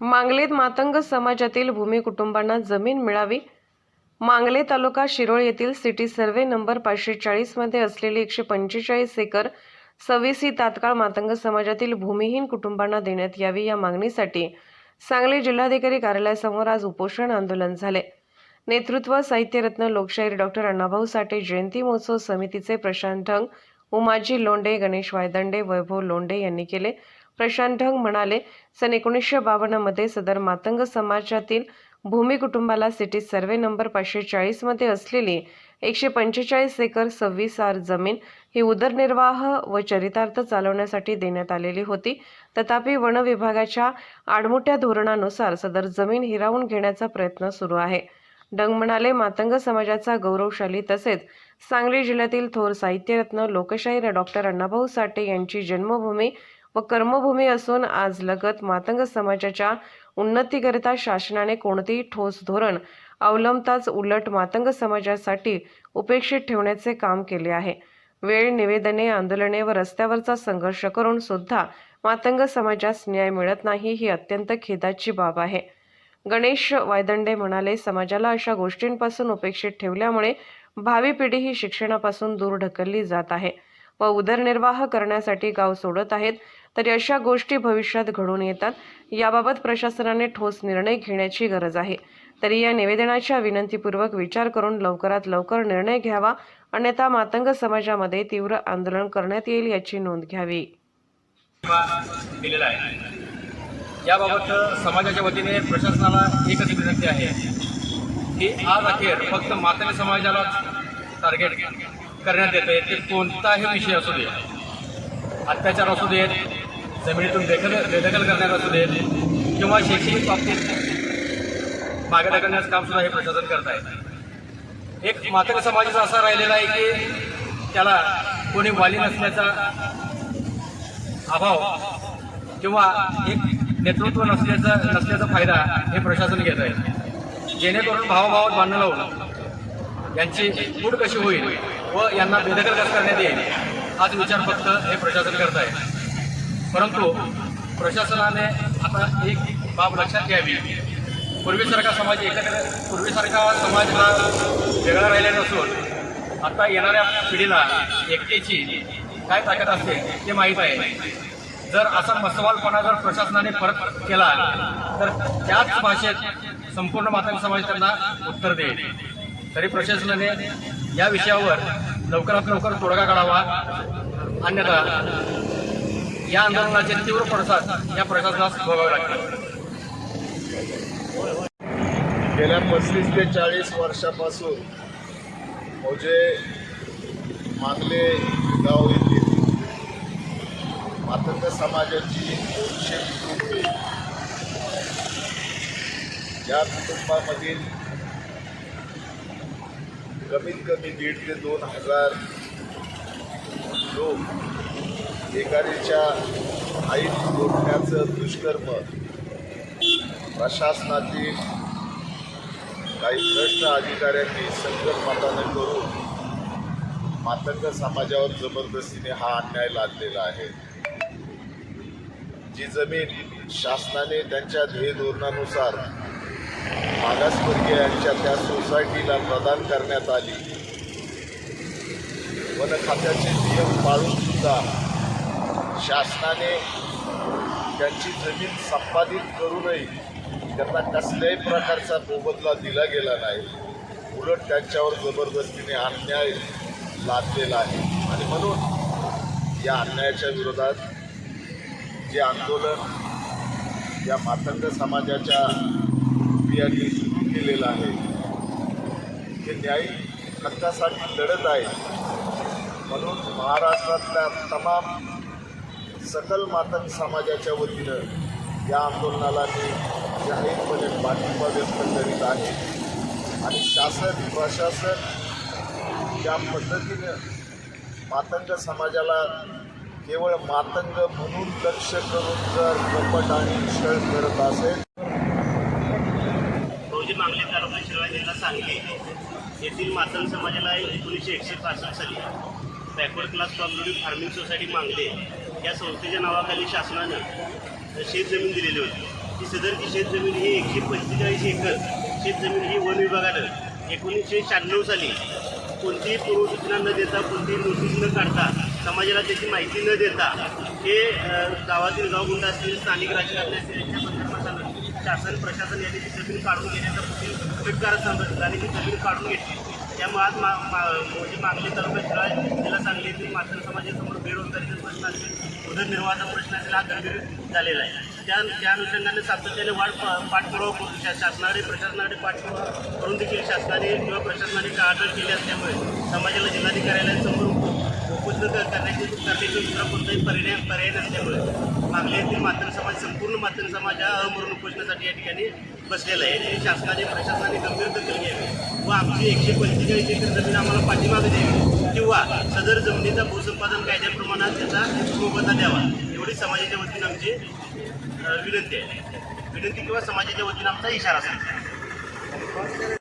मांगलेत मातंग समाजातील भूमी कुटुंबांना जमीन मिळावी. मांगले तालुका शिरोळ येथील सिटी सर्वे नंबर पाचशे चाळीसमध्ये असलेली एकशे पंचेचाळीस एकर सव्वीसी तात्काळ मातंग समाजातील भूमिहीन कुटुंबांना देण्यात यावी या मागणीसाठी सांगली जिल्हाधिकारी कार्यालयासमोर आज उपोषण आंदोलन झाले. नेतृत्व साहित्यरत्न लोकशाहीर डॉक्टर अण्णाभाऊ साठे जयंती महोत्सव समितीचे प्रशांत ढंग उमाजी लोंढे गणेश वायदंडे वैभव लोंढे यांनी केले. प्रशांत ढंग म्हणाले सन एकोणीसशे बावन्नमध्ये सदर मातंग समाजातील भूमी कुटुंबाला सिटी सर्वे नंबर पाचशे चाळीसमध्ये असलेली एकशे पंचेचाळीस एकर सव्वीस आर जमीन ही उदरनिर्वाह व चरितार्थ चालवण्यासाठी देण्यात आलेली होती. तथापि वन विभागाच्या आडमुठ्या धोरणानुसार सदर जमीन हिरावून घेण्याचा प्रयत्न सुरू आहे. डंग म्हणाले मातंग समाजाचा गौरवशाली तसेच सांगली जिल्ह्यातील थोर साहित्यरत्न लोकशाहीर डॉक्टर अण्णाभाऊ साठे यांची जन्मभूमी व कर्मभूमी असून आज लगत मातंग समाजाच्या उन्नतीकरिता शासनाने कोणतेही ठोस धोरण अवलंबताच उलट मातंग समाजासाठी उपेक्षित ठेवण्याचे काम केले आहे. वेळ निवेदने आंदोलने व रस्त्यावरचा संघर्ष करून सुद्धा मातंग समाजास न्याय मिळत नाही ही अत्यंत खेदाची बाब आहे. गणेश वायदंडे म्हणाले समाजाला अशा गोष्टींपासून उपेक्षित ठेवल्यामुळे भावी पिढी ही शिक्षणापासून दूर ढकलली जात आहे व उदरनिर्वाह करण्यासाठी गाव सोडत आहेत. तरी अशा गोष्टी भविष्यात घडून येतात याबाबत प्रशासनाने ठोस निर्णय घेण्याची गरज आहे. तरी या निवेदनाच्या विनंतीपूर्वक विचार करून लवकरात लवकर निर्णय घ्यावा अन्यथा मातंग समाजामध्ये तीव्र आंदोलन करण्यात येईल याची नोंद घ्यावी. दिलेला आहे. याबाबत समाजाच्या वतीने प्रशासनाला एकच विनंती आहे की आज अखेर फक्त मातंग समाजाला टार्गेट करण्यात येते ते कोणताही विषय असू दे अत्याचार असू देत जमिनीतून बेदखल बेदखल करण्यात असू देत किंवा शैक्षणिक बाबतीत मागे ढकलण्याचं काम सुद्धा हे प्रशासन करत आहे एक मातक समाजाचा असा राहिलेला आहे की त्याला कोणी वाली नसल्याचा अभाव किंवा एक नेतृत्व नसल्याचा नसल्याचा फायदा हे प्रशासन घेत आहे. जेणेकरून भावाभावात बांधणं लावून यांची फूट कशी होईल व यांना बेदखल कसं करण्यात येईल हाच विचार फक्त हे प्रशासन करत आहे. परंतु प्रशासनाने आता एक बाब लक्षात घ्यावी. पूर्वीसारखा समाज एकत्र पूर्वीसारखा समाज हा वेगळा राहिला नसून आता येणाऱ्या पिढीला एकतेची काय ताकद असते ते माहीत आहे. जर असा मसवालपणा जर प्रशासनाने परत केला तर त्याच भाषेत संपूर्ण मातंग समाज त्यांना उत्तर देईल. तरी प्रशासनाने या विषयावर लवकरात लवकर तोडगा काढावा. अन्यथा या आंदोलनाचे तीव्र पडसाद या प्रशासनास भोगावे लागतील. गेल्या पस्तीस ते चाळीस वर्षापासून म्हणजे मागले गाव येथील मातंग समाजाची दोनशे कुटुंबे या कुटुंबामधील कमीत कमी दीड ते दोन हजार लोक एकारीच्या आईत जोडण्याचं दुष्कर्म प्रशासनातील काही भ्रष्ट अधिकाऱ्यांनी संकल्पनानं करून मातंग समाजावर जबरदस्तीने हा अन्याय लादलेला आहे. जी जमीन शासनाने त्यांच्या ध्येय धोरणानुसार मागासवर्गीयांच्या त्या सोसायटीला प्रदान करण्यात आली. वन खात्याचे नियम पाळून सुद्धा शासनाने त्यांची जमीन संपादित करूनही त्यांना कसल्याही प्रकारचा मोबदला दिला गेला नाही. उलट त्यांच्यावर जबरदस्तीने अन्याय लादलेला आहे. आणि म्हणून या अन्यायाच्या विरोधात जे आंदोलन या मातंग समाजाच्या बियांनी सुरू केलेलं आहे. ते न्यायी हक्कासाठी लढत आहे. म्हणून महाराष्ट्रातल्या तमाम सकल मातंग समाजाच्या वतीनं या आंदोलनाला मी जाहीरपणे पाठिंबा व्यक्त करीत आहे. आणि शासन प्रशासन ज्या पद्धतीनं मातंग समाजाला केवळ मातंग म्हणून लक्ष करून जर कपट आणि छळ करत असेल. रोजी मागली तालुका शिरवाय जिल्हा सांगली येथील मातंग समाजाला एकोणीसशे एकशे पासष्ट साली backward class community farming society Mangale. या संस्थेच्या नावाखाली शासनानं शेतजमीन दिलेली होती. ती सदरची शेतजमीन ही एकशे पंचेचाळीस एकर शेतजमीन ही वन विभागानं एकोणीसशे शहाण्णव साली कोणतीही पूर्वसूचना न देता कोणतीही नोटीस न काढता समाजाला त्याची माहिती न देता हे गावातील गावातील गावगुंड असतील स्थानिक राजकारणी असतील यांच्या संदर्भात शासन प्रशासन यांनी ती जमीन काढून घेण्याचा फटकार समजत आणि ती जमीन काढून घेतली. त्यामुळे आज मा मा म्हणजे मागणी तालुक्यात जिल्हा सांगली येथील मात्र समाजासमोर बेरोजगारीचा प्रश्न असेल उदरनिर्वाहाचा प्रश्न असेल हा गंभीर झालेला आहे. त्या त्या अनुषंगाने सातत्याने वाढ पा- पाठपुरावा करून शा- शासनाकडे प्रशासनाकडे पाठपुरावा करून देखील शासनाने किंवा प्रशासनाने टाळाटाळ केली असल्यामुळे समाजाला जिल्हाधिकाऱ्यालयासमोर बंद करण्याची करण्याची दुसरा कोणताही पर्याय पर्याय नसल्यामुळे मागल्या येथील मातृ समाज संपूर्ण मातृ समाज हा अमरून उपोषणासाठी या ठिकाणी बसलेला आहे. शासनाने प्रशासनाने गंभीर दखल घ्यावी व आमची एकशे पंचेचाळीस एकर जमीन आम्हाला पाठीमागे द्यावी किंवा सदर जमिनीचा भूसंपादन कायद्याप्रमाणात त्याचा मोबदला द्यावा. एवढी समाजाच्या वतीनं आमची विनंती आहे. विनंती किंवा समाजाच्या वतीनं आमचा इशारा असेल